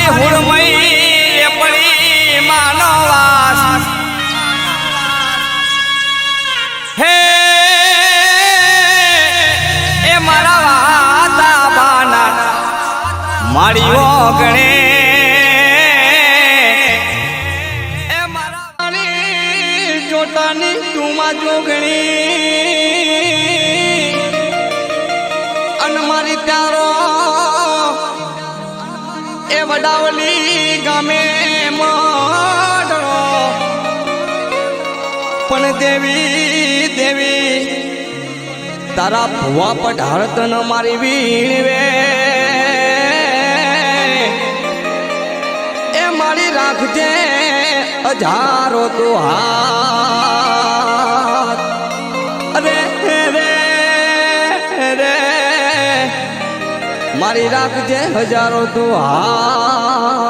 મારી હુડમઈ પડી માનવાસ. હે, એ મારા વાતા બાના. મારી ઓગણે. એ મારા જોતાની જોટાની ટુમા જોગણી દેવી દેવી, તારા ભુવા પઢારત ન મારી વીણવે. એ મારી રાખજે હજારો તો હાથ અરે રે રે મારી રાખજે હજારો તું હાથ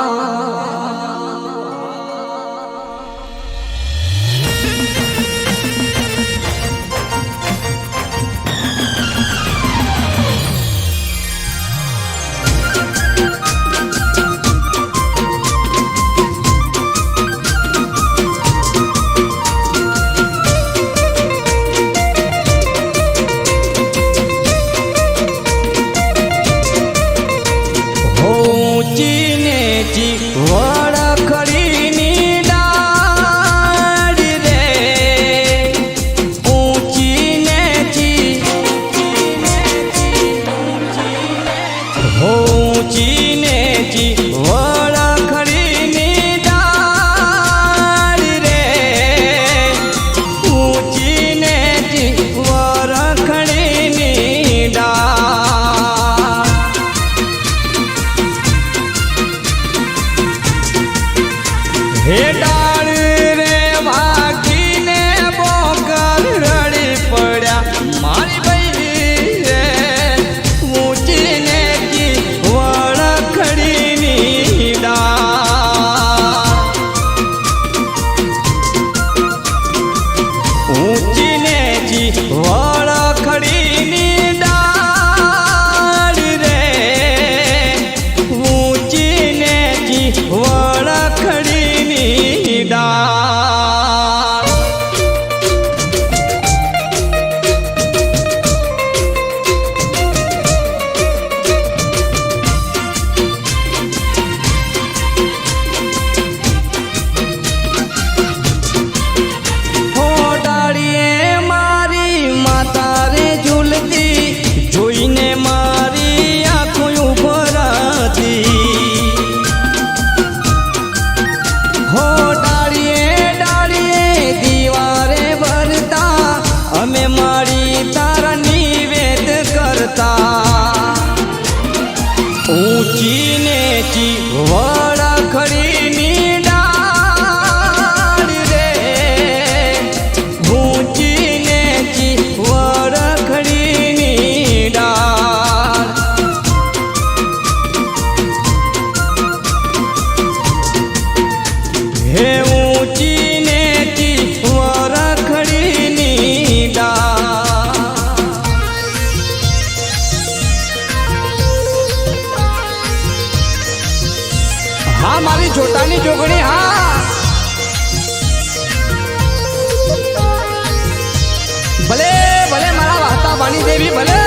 હે હા મારી જોતાની જોગણી, હા. ભલે ભલે મારા વાતા વાણી દેવી, ભલે.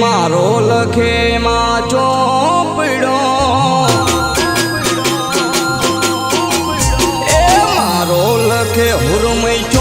મારો લખે માં ચોપડો. એ મારો લખે હુરમય